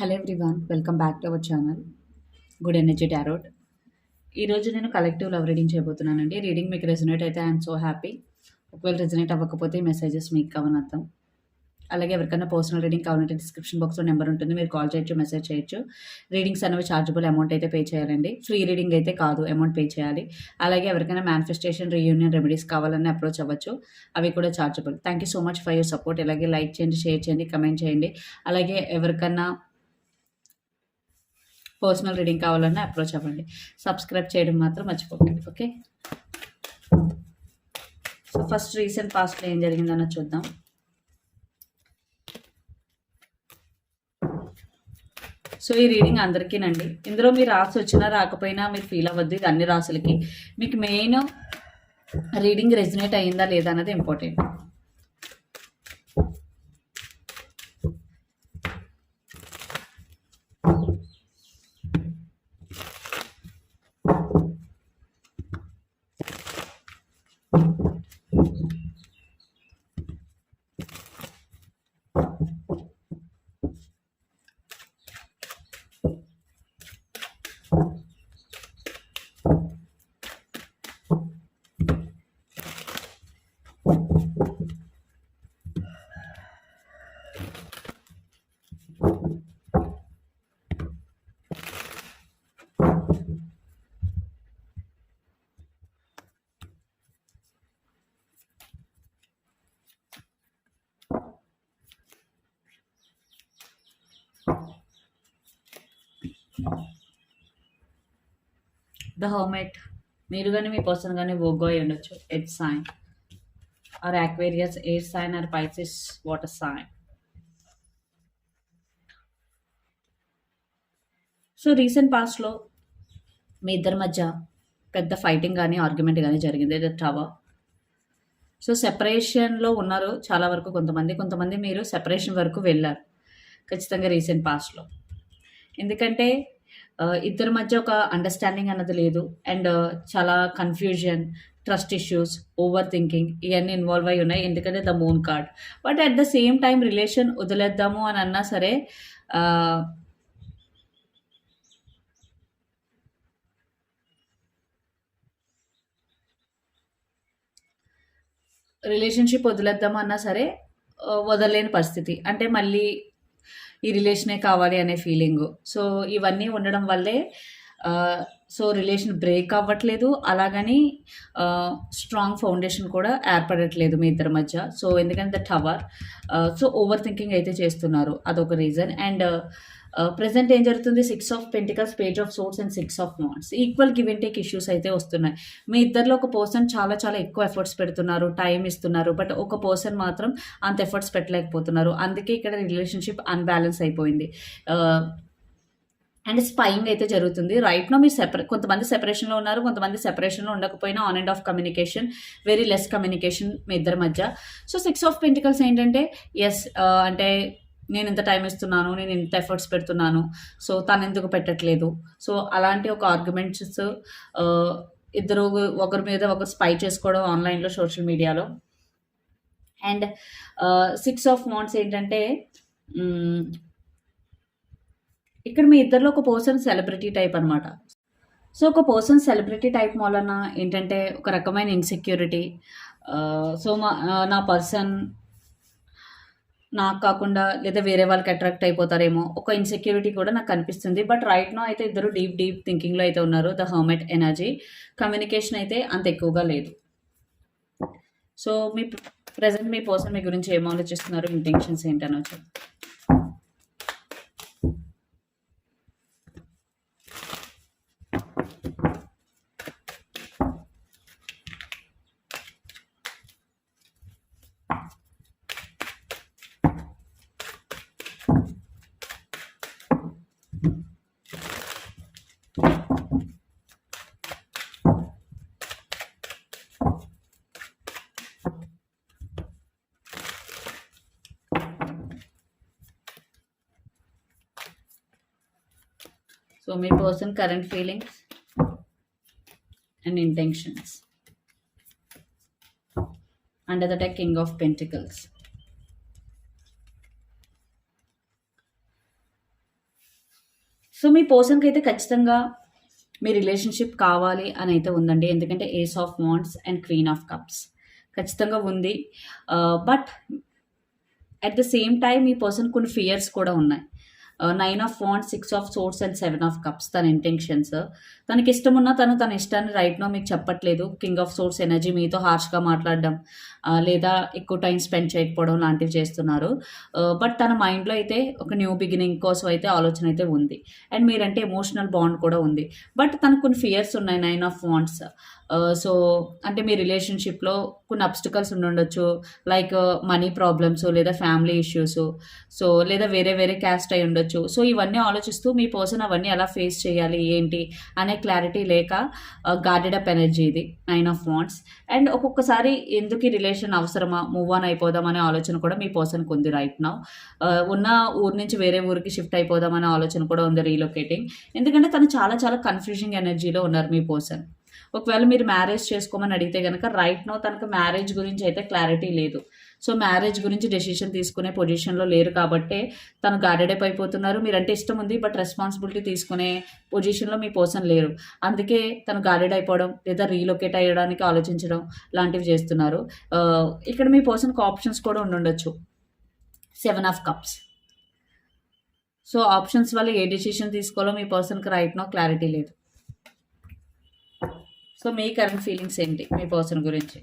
Hello everyone welcome back to our channel good energy tarot ఈరోజు నేను collective love reading చేయబోతున్నానండి. Reading మీకు resonate అయితే ఐఎమ్ సో హ్యాపీ ఒకవేళ రెజనేట్ అవ్వకపోతే మెసేజెస్ మీకు కావనర్థం. అలాగే ఎవరికైనా పర్సనల్ రీడింగ్ కావాలంటే డిస్క్రిప్షన్ బాక్స్లో నెంబర్ ఉంటుంది మీరు కాల్ చేయొచ్చు మెసేజ్ చేయొచ్చు. రీడింగ్స్ అనేవి ఛార్జబుల్ అమౌంట్ అయితే పే చేయాలండి. ఫ్రీ రీడింగ్ అయితే కాదు అమౌంట్ పే చేయాలి. అలాగే ఎవరికైనా మ్యానిఫెస్టేషన్ రీయూనియన్ రెమెడీస్ కావాలని అప్రోచ్ అవ్వచ్చు. అవి కూడా chargeable thank you so much for your support అలాగే లైక్ చేయండి షేర్ చేయండి కమెంట్ చేయండి. అలాగే ఎవరికైనా పర్సనల్ రీడింగ్ కావాలన్నా అప్రోచ్ అవ్వండి. సబ్స్క్రైబ్ చేయడం మాత్రం మర్చిపోకండి ఓకే? సో ఫస్ట్ రీసెంట్ పాస్ట్లో ఏం జరిగిందన్న చూద్దాం. సో ఈ రీడింగ్ అందరికీనండి. ఇందులో మీరు రాసి వచ్చినా రాకపోయినా మీరు ఫీల్ అవ్వద్దు ఇది అన్ని రాసులకి. మీకు మెయిన్ రీడింగ్ రెజినేట్ అయ్యిందా లేదా అన్నది ఇంపార్టెంట్. ద హోమేట్ మీరు కానీ మీ పర్సన్ కానీ ఓగో అయి ఉండొచ్చు. Earth sign or Aquarius air sign or Pisces water sign so recent పాస్ట్లో మీ ఇద్దరి మధ్య పెద్ద ఫైటింగ్ కానీ ఆర్గ్యుమెంట్ కానీ జరిగింది. ఏదో టవర్ సో సెపరేషన్లో ఉన్నారు చాలా వరకు కొంతమంది. కొంతమంది మీరు సెపరేషన్ వరకు వెళ్ళారు ఖచ్చితంగా రీసెంట్ పాస్ట్లో ఎందుకంటే ఇద్దరి మధ్య ఒక అండర్స్టాండింగ్ అన్నది లేదు. అండ్ చాలా confusion trust issues over thinking ఇవన్నీ ఇన్వాల్వ్ అయి ఉన్నాయి. ఎందుకంటే the moon card but at the same time relation వదిలేద్దాము అని అన్నా సరే రిలేషన్షిప్ వదిలేద్దామన్నా సరే వదలలేని పరిస్థితి. అంటే మళ్ళీ ఈ రిలేషనే కావాలి అనే ఫీలింగు. సో ఇవన్నీ ఉండడం వల్లే సో రిలేషన్ బ్రేక్ అవ్వట్లేదు. అలాగని స్ట్రాంగ్ ఫౌండేషన్ కూడా ఏర్పడట్లేదు మీ ఇద్దరి మధ్య. సో ఎందుకంటే the tower so over thinking అయితే చేస్తున్నారు. అదొక రీజన్. అండ్ Uh, ప్రజెంట్ ఏం జరుగుతుంది? Six of pentacles page of swords and six of wands equal give and take issues అయితే వస్తున్నాయి. మీ ఇద్దరిలో ఒక పర్సన్ చాలా చాలా ఎక్కువ ఎఫర్ట్స్ పెడుతున్నారు టైం ఇస్తున్నారు బట్ ఒక పర్సన్ మాత్రం అంత ఎఫర్ట్స్ పెట్టలేకపోతున్నారు. అందుకే ఇక్కడ రిలేషన్షిప్ అన్బ్యాలెన్స్ అయిపోయింది. Uh, అండ్ స్పైయింగ్ అయితే జరుగుతుంది. రైట్ నో మీరు సెపరే కొంతమంది సెపరేషన్లో ఉన్నారు కొంతమంది సెపరేషన్లో ఉండకపోయినా on and off communication very less communication మీ ఇద్దరి మధ్య. సో సిక్స్ ఆఫ్ పెంటికల్స్ ఏంటంటే ఎస్ uh, అంటే నేను ఇంత టైం ఇస్తున్నాను నేను ఇంత ఎఫర్ట్స్ పెడుతున్నాను. సో తను ఎందుకు పెట్టట్లేదు. సో అలాంటి ఒక ఆర్గ్యుమెంట్స్ ఇద్దరు ఒకరి మీద ఒకరు స్పై చేసుకోవడం ఆన్లైన్లో సోషల్ మీడియాలో అండ్ సిక్స్ ఆఫ్ మోన్స్ ఏంటంటే ఇక్కడ మీ ఇద్దరిలో ఒక పర్సన్ సెలబ్రిటీ టైప్ అనమాట సో ఒక పర్సన్ సెలబ్రిటీ టైప్ వలన ఏంటంటే ఒక రకమైన ఇన్సెక్యూరిటీ సో మా నా పర్సన్ నాకు కాకుండా లేదా వేరే వాళ్ళకి అట్రాక్ట్ అయిపోతారేమో ఒక ఇన్సెక్యూరిటీ కూడా నాకు కనిపిస్తుంది బట్ రైట్ నో అయితే ఇద్దరు డీప్ డీప్ థింకింగ్లో అయితే ఉన్నారు. ద హర్మెట్ ఎనర్జీ కమ్యూనికేషన్ అయితే అంత ఎక్కువగా లేదు. సో మీ ప్రజెంట్ మీ పర్సన్ మీ గురించి ఏం ఆలోచిస్తున్నారు? ఇంటెన్షన్స్ ఏంటనో చెప్పి. So my person current feelings and intentions. Under the deck, King of Pentacles. So మీ పర్సన్కి అయితే ఖచ్చితంగా మీ రిలేషన్షిప్ కావాలి అని అయితే ఉందండి. ఎందుకంటే ace of wands and queen of cups ఖచ్చితంగా ఉంది. But at the same time me person కొన్ని ఫియర్స్ కూడా ఉన్నాయి. Nine of wands six of swords and seven of cups తన ఇంటెన్షన్స్ తనకి ఇష్టం ఉన్నా తను తన ఇష్టాన్ని రైట్ నో మీకు చెప్పట్లేదు. కింగ్ ఆఫ్ సోర్స్ ఎనర్జీ మీతో హార్ష్గా మాట్లాడడం uh, లేదా ఎక్కువ టైం స్పెండ్ చేయకపోవడం లాంటివి చేస్తున్నారు. Uh, బట్ తన మైండ్లో అయితే ఒక న్యూ బిగినింగ్ కోసం అయితే ఆలోచన అయితే ఉంది. అండ్ మీరంటే ఎమోషనల్ బాండ్ కూడా ఉంది. బట్ తనకు కొన్ని ఫియర్స్ ఉన్నాయి nine of wands Uh, so అంటే మీ రిలేషన్షిప్లో కొన్ని అబ్స్టికల్స్ ఉండొచ్చు. లైక్ మనీ ప్రాబ్లమ్స్ లేదా ఫ్యామిలీ ఇష్యూస్ సో లేదా వేరే వేరే క్యాస్ట్ అయి ఉండొచ్చు. సో ఇవన్నీ ఆలోచిస్తూ మీ పర్సన్ అవన్నీ ఎలా ఫేస్ చేయాలి ఏంటి అనే క్లారిటీ లేక గార్డెడ్ అప్ ఎనర్జీ ఇది నైన్ ఆఫ్ వాంట్స్ అండ్ ఒక్కొక్కసారి ఎందుకు ఈ రిలేషన్ అవసరమా మూవ్ ఆన్ అయిపోదాం అనే ఆలోచన కూడా మీ పర్సన్కి ఉంది రైట్ నౌ uh, ఉన్న ఊరు నుంచి వేరే ఊరికి షిఫ్ట్ అయిపోదాం అనే ఆలోచన కూడా ఉంది రీలొకేటింగ్ ఎందుకంటే తను చాలా చాలా కన్ఫ్యూజింగ్ ఎనర్జీలో ఉన్నారు మీ పర్సన్ ఒకవేళ మీరు మ్యారేజ్ చేసుకోమని అడిగితే కనుక రైట్ నో తనకు మ్యారేజ్ గురించి అయితే క్లారిటీ లేదు. సో మ్యారేజ్ గురించి డెసిషన్ తీసుకునే పొజిషన్లో లేరు కాబట్టే తను గార్డెడప్ అయిపోతున్నారు. మీరంటే ఇష్టం ఉంది బట్ రెస్పాన్సిబిలిటీ తీసుకునే పొజిషన్లో మీ పర్సన్ లేరు. అందుకే తను గార్డెడ్ అయిపోవడం లేదా రీలొకేట్ అయ్యడానికి ఆలోచించడం లాంటివి చేస్తున్నారు. Uh, ఇక్కడ మీ పర్సన్కి ఆప్షన్స్ కూడా ఉండుండొచ్చు. Seven of cups so options వల్ల ఏ డెసిషన్ తీసుకోవాలో మీ పర్సన్కి రైట్ నో క్లారిటీ లేదు. సో మీ కరెంట్ ఫీలింగ్స్ ఏంటి? మీ పర్సన్ గురించి.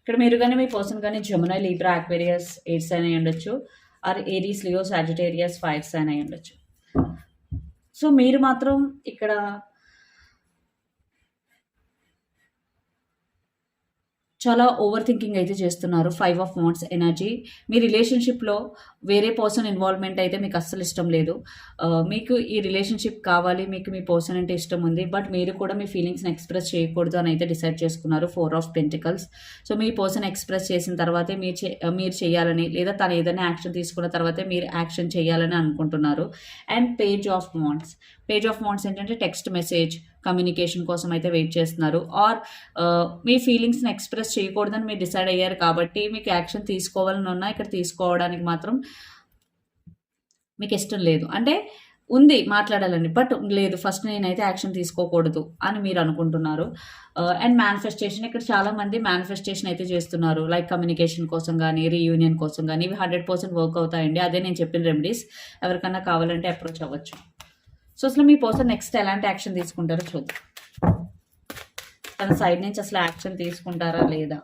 ఇక్కడ మీరు కానీ మీ పర్సన్ కానీ జమున లీబ్రా అక్వేరియస్ ఎయిడ్స్ అని ఉండొచ్చు. Or Aries Leo Sagittarius fires అని అయి ఉండొచ్చు సో మీరు మాత్రం ఇక్కడ చాలా ఓవర్ థింకింగ్ అయితే చేస్తున్నారు. ఫైవ్ ఆఫ్ వాంట్స్ ఎనర్జీ మీ రిలేషన్షిప్లో వేరే పర్సన్ ఇన్వాల్వ్మెంట్ అయితే మీకు అస్సలు ఇష్టం లేదు. మీకు ఈ రిలేషన్షిప్ కావాలి మీకు మీ పర్సన్ అంటే ఇష్టం ఉంది బట్ మీరు కూడా మీ ఫీలింగ్స్ని ఎక్స్ప్రెస్ చేయకూడదు అని అయితే డిసైడ్ చేసుకున్నారు. ఫోర్ ఆఫ్ పెంటికల్స్ సో మీ పర్సన్ ఎక్స్ప్రెస్ చేసిన తర్వాతే మీరు చే మీరు చేయాలని లేదా తను ఏదైనా యాక్షన్ తీసుకున్న తర్వాతే మీరు యాక్షన్ చేయాలని అనుకుంటున్నారు. And page of wands page of wands ఏంటంటే టెక్స్ట్ మెసేజ్ కమ్యూనికేషన్ కోసం అయితే వెయిట్ చేస్తున్నారు. ఆర్ uh, మీ ఫీలింగ్స్ని ఎక్స్ప్రెస్ చేయకూడదని మీరు డిసైడ్ అయ్యారు కాబట్టి మీకు యాక్షన్ తీసుకోవాలని ఉన్నా ఇక్కడ తీసుకోవడానికి మాత్రం మీకు ఇష్టం లేదు. అంటే ఉంది మాట్లాడాలని బట్ లేదు ఫస్ట్ నేనైతే యాక్షన్ తీసుకోకూడదు అని మీరు అనుకుంటున్నారు. Uh, అండ్ మేనిఫెస్టేషన్ ఇక్కడ చాలా మంది మేనిఫెస్టేషన్ అయితే చేస్తున్నారు. లైక్ కమ్యూనికేషన్ కోసం కానీ రీయూనియన్ కోసం కానీ ఇవి హండ్రెడ్ పర్సెంట్ వర్క్ అవుతాయండి. అదే నేను చెప్పిన రెమెడీస్ ఎవరికన్నా కావాలంటే అప్రోచ్ అవ్వచ్చు. సో అసలు మీ పర్సన్ నెక్స్ట్ ఎలాంటి యాక్షన్ తీసుకుంటారో చూద్దాం. తన సైడ్ నుంచి అసలు యాక్షన్ తీసుకుంటారా లేదా?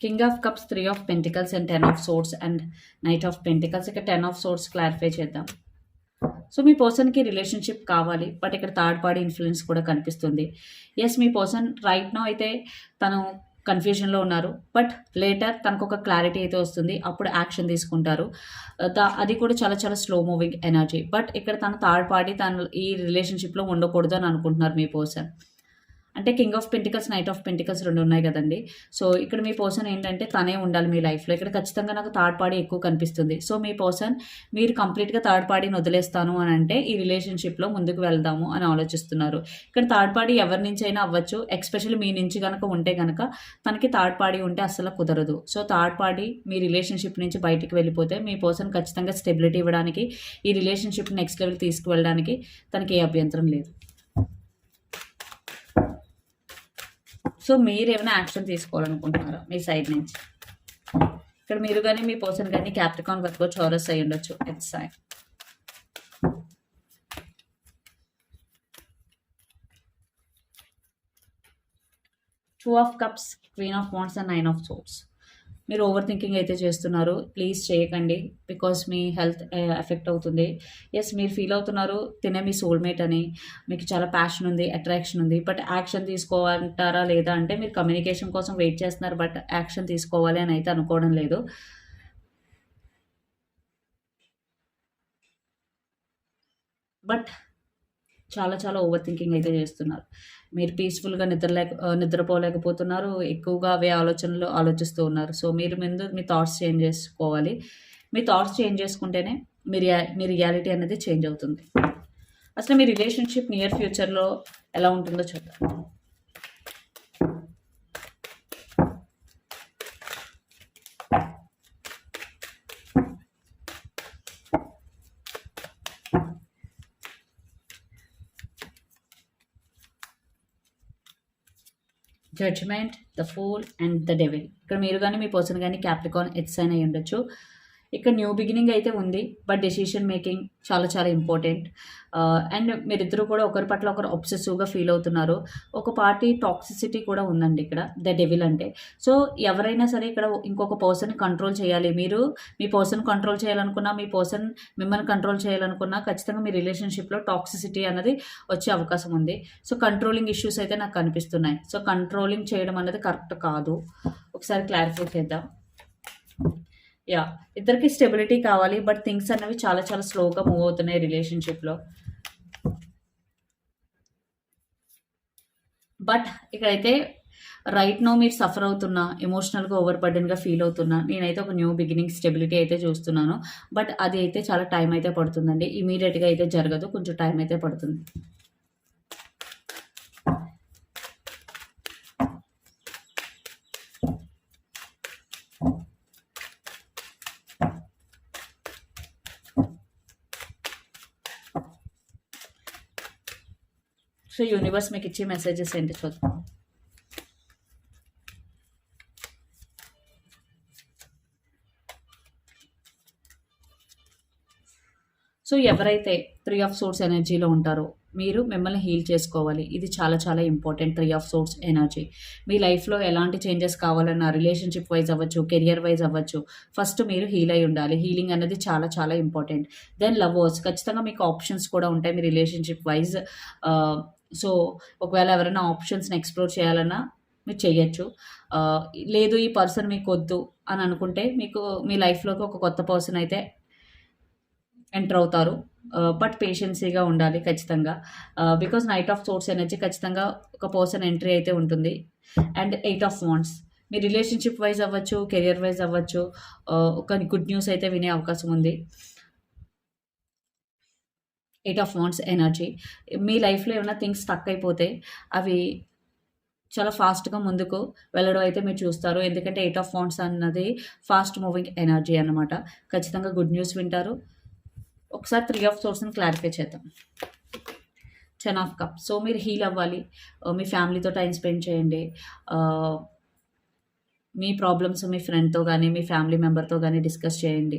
King of cups three of pentacles and ten of swords and knight of pentacles ఇక్కడ టెన్ ఆఫ్ సోర్స్ క్లారిఫై చేద్దాం. సో మీ పర్సన్కి రిలేషన్షిప్ కావాలి బట్ ఇక్కడ థర్డ్ పార్టీ ఇన్ఫ్లుయెన్స్ కూడా కనిపిస్తుంది. ఎస్ మీ పర్సన్ రైట్ నో అయితే తను కన్ఫ్యూజన్లో ఉన్నారు బట్ లేటర్ తనకు ఒక క్లారిటీ అయితే వస్తుంది. అప్పుడు యాక్షన్ తీసుకుంటారు. Uh, దా- అది కూడా చాలా చాలా స్లో మూవింగ్ ఎనర్జీ బట్ ఇక్కడ తన థర్డ్ పార్టీ తను ఈ రిలేషన్షిప్లో ఉండకూడదు అని అనుకుంటున్నారు మీ పర్సన్ అంటే king of pentacles knight of pentacles రెండు ఉన్నాయి కదండి. సో ఇక్కడ మీ పర్సన్ ఏంటంటే తనే ఉండాలి మీ లైఫ్లో ఇక్కడ ఖచ్చితంగా నాకు థర్డ్ పార్టీ ఎక్కువ కనిపిస్తుంది. సో మీ పర్సన్ మీరు కంప్లీట్గా థర్డ్ పార్టీని వదిలేస్తాను అని అంటే ఈ రిలేషన్షిప్లో ముందుకు వెళ్దాము అని ఆలోచిస్తున్నారు. ఇక్కడ థర్డ్ పార్టీ ఎవరి నుంచి అయినా అవ్వచ్చు. ఎక్స్పెషల్లీ మీ నుంచి కనుక ఉంటే కనుక తనకి థర్డ్ పార్టీ ఉంటే అస్సలు కుదరదు. సో థర్డ్ పార్టీ మీ రిలేషన్షిప్ నుంచి బయటికి వెళ్ళిపోతే మీ పర్సన్ ఖచ్చితంగా స్టెబిలిటీ ఇవ్వడానికి ఈ రిలేషన్షిప్ నెక్స్ట్ లెవెల్ తీసుకువెళ్ళడానికి తనకి ఏ అభ్యంతరం లేదు. సో మీరు ఏమైనా యాక్షన్ తీసుకోవాలనుకుంటున్నారా మీ సైడ్ నుంచి? ఇక్కడ మీరు కానీ మీ పర్సన్ కానీ క్యాప్రికాన్ వర్క్ చౌరస్ అయి ఉండొచ్చు. At side two of cups queen of wands and nine of swords మీరు ఓవర్ థింకింగ్ అయితే చేస్తున్నారు ప్లీజ్ చేయకండి బికాస్ మీ హెల్త్ ఎఫెక్ట్ eh, అవుతుంది. ఎస్ మీరు ఫీల్ అవుతున్నారు తినే మీ సోల్మేట్ అని. మీకు చాలా ప్యాషన్ ఉంది అట్రాక్షన్ ఉంది బట్ యాక్షన్ తీసుకోవాలంటారా లేదా అంటే మీరు కమ్యూనికేషన్ కోసం వెయిట్ చేస్తున్నారు బట్ యాక్షన్ తీసుకోవాలి అని అయితే అనుకోవడం లేదు. బట్ చాలా చాలా ఓవర్ థింకింగ్ అయితే చేస్తున్నారు. మీరు పీస్ఫుల్గా నిద్రలేక నిద్రపోలేకపోతున్నారు. ఎక్కువగా అవే ఆలోచనలు ఆలోచిస్తూ ఉన్నారు. సో మీరు ముందు మీ థాట్స్ చేంజ్ చేసుకోవాలి. మీ థాట్స్ చేంజ్ చేసుకుంటేనే మీ రియా మీ రియాలిటీ అనేది చేంజ్ అవుతుంది. అసలు మీ రిలేషన్షిప్ నియర్ ఫ్యూచర్లో ఎలా ఉంటుందో చూద్దాం judgement the fool and the devil ఇక్కడ మీరు కానీ మీ పర్సన్ కానీ క్యాప్రికాన్ ఎట్స్ అయిన అయి ఉండొచ్చు ఇక్కడ న్యూ బిగినింగ్ అయితే ఉంది బట్ డెసిషన్ మేకింగ్ చాలా చాలా ఇంపార్టెంట్ అండ్ uh, మీరిద్దరూ కూడా ఒకరి పట్ల ఒకరు అబ్సెసివ్గా ఫీల్ అవుతున్నారు. ఒక పార్టీ టాక్సిసిటీ కూడా ఉందండి ఇక్కడ ద డెవిల్ అంటే. సో ఎవరైనా సరే ఇక్కడ ఇంకొక పర్సన్ కంట్రోల్ చేయాలి. మీరు మీ పర్సన్ కంట్రోల్ చేయాలనుకున్నా మీ పర్సన్ మిమ్మల్ని కంట్రోల్ చేయాలనుకున్నా ఖచ్చితంగా మీ రిలేషన్షిప్లో టాక్సిసిటీ అనేది వచ్చే అవకాశం ఉంది. సో కంట్రోలింగ్ ఇష్యూస్ అయితే నాకు కనిపిస్తున్నాయి సో కంట్రోలింగ్ చేయడం అనేది కరెక్ట్ కాదు. ఒకసారి క్లారిఫై చేద్దాం. యా ఇద్దరికి స్టెబిలిటీ కావాలి బట్ థింగ్స్ అనేవి చాలా చాలా స్లోగా మూవ్ అవుతున్నాయి రిలేషన్షిప్లో బట్ ఇక్కడైతే రైట్ నో మీరు సఫర్ అవుతున్నా ఎమోషనల్గా ఓవర్ బర్డెన్గా ఫీల్ అవుతున్నా నేనైతే ఒక న్యూ బిగినింగ్ స్టెబిలిటీ అయితే చూస్తున్నాను. బట్ అది అయితే చాలా టైం అయితే పడుతుందండి. ఇమీడియట్గా అయితే జరగదు కొంచెం టైం అయితే పడుతుంది. సో యూనివర్స్ మీకు ఇచ్చే మెసేజెస్ ఏంటి చూద్దాం. సో ఎవరైతే త్రీ ఆఫ్ సోర్స్ ఎనర్జీలో ఉంటారో మీరు మిమ్మల్ని హీల్ చేసుకోవాలి. ఇది చాలా చాలా important three of swords energy. మీ లైఫ్లో ఎలాంటి చేంజెస్ కావాలన్నా రిలేషన్షిప్ వైజ్ అవ్వచ్చు కెరియర్ వైజ్ అవ్వచ్చు ఫస్ట్ మీరు హీల్ అయి ఉండాలి. హీలింగ్ అనేది చాలా చాలా ఇంపార్టెంట్. దెన్ లవర్స్ ఖచ్చితంగా మీకు ఆప్షన్స్ కూడా ఉంటాయి మీ రిలేషన్షిప్ వైజ్. సో ఒకవేళ ఎవరైనా ఆప్షన్స్ని ఎక్స్ప్లోర్ చేయాలన్నా మీరు చేయొచ్చు. లేదు ఈ పర్సన్ మీకు వద్దు అని అనుకుంటే మీకు మీ లైఫ్లోకి ఒక కొత్త పర్సన్ అయితే ఎంటర్ అవుతారు. బట్ పేషెన్సీగా ఉండాలి ఖచ్చితంగా. Because knight of swords energy ఖచ్చితంగా ఒక పర్సన్ ఎంట్రీ అయితే ఉంటుంది. అండ్ ఎయిట్ ఆఫ్ వాంట్స్ మీ రిలేషన్షిప్ వైజ్ అవ్వచ్చు కెరియర్ వైజ్ అవ్వచ్చు ఒక గుడ్ న్యూస్ అయితే వినే అవకాశం ఉంది. ఎయిట్ ఆఫ్ వాంట్స్ ఎనర్జీ మీ లైఫ్లో ఏమైనా థింగ్స్ స్టక్ అయిపోతే అవి చాలా ఫాస్ట్గా ముందుకు వెళ్ళడం అయితే మీరు చూస్తారు. ఎందుకంటే ఎయిట్ ఆఫ్ వాంట్స్ అన్నది ఫాస్ట్ మూవింగ్ ఎనర్జీ అనమాట ఖచ్చితంగా గుడ్ న్యూస్ వింటారు. ఒకసారి త్రీ ఆఫ్ సోర్స్ని క్లారిఫై చేద్దాం. టెన్ ఆఫ్ కప్ సో మీరు హీల్ అవ్వాలి. మీ ఫ్యామిలీతో టైం స్పెండ్ చేయండి. మీ ప్రాబ్లమ్స్ మీ ఫ్రెండ్తో కానీ మీ ఫ్యామిలీ మెంబర్తో కానీ డిస్కస్ చేయండి.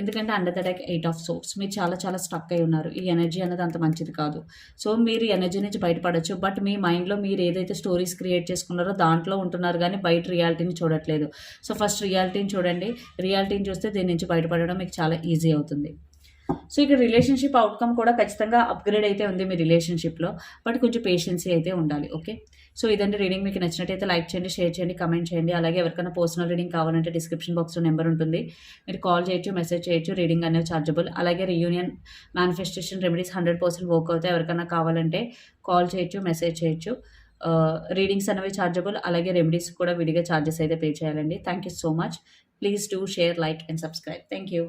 ఎందుకంటే under the deck eight of swords మీరు చాలా చాలా స్ట్రక్ అయి ఉన్నారు. ఈ ఎనర్జీ అనేది అంత మంచిది కాదు. సో మీరు ఎనర్జీ నుంచి బయటపడచ్చు. బట్ మీ మైండ్లో మీరు ఏదైతే స్టోరీస్ క్రియేట్ చేసుకున్నారో దాంట్లో ఉంటున్నారు కానీ బయట రియాలిటీని చూడట్లేదు. సో ఫస్ట్ రియాలిటీని చూడండి. రియాలిటీని చూస్తే దీని నుంచి బయటపడడం మీకు చాలా ఈజీ అవుతుంది. సో ఇక్కడ రిలేషన్షిప్ అవుట్కమ్ కూడా ఖచ్చితంగా అప్గ్రేడ్ అయితే ఉంది మీ రిలేషన్షిప్లో బట్ కొంచెం పేషెన్సీ అయితే ఉండాలి ఓకే సో ఇదంటే రీడింగ్ మీకు నచ్చినట్టయితే లైక్ చేయండి షేర్ చేయండి కమెంట్ చేయండి. అలాగే ఎవరికైనా పర్సనల్ రీడింగ్ కావాలంటే డిస్క్రిప్షన్ బాక్స్లో నెంబర్ ఉంటుంది. మీరు కాల్ చేయొచ్చు మెసేజ్ చేయొచ్చు రీడింగ్ అనేది చార్జబుల్ అలాగే reunion manifestation remedies hundred percent work అవుతాయి. ఎవరికైనా కావాలంటే కాల్ చేయొచ్చు మెసేజ్ చేయొచ్చు. Uh, రీడింగ్స్ అనేవి చార్జబుల్ అలాగే రెమెడీస్ కూడా విడిగా ఛార్జెస్ అయితే పే చేయాలండి. Thank you so much please do share like and subscribe thank you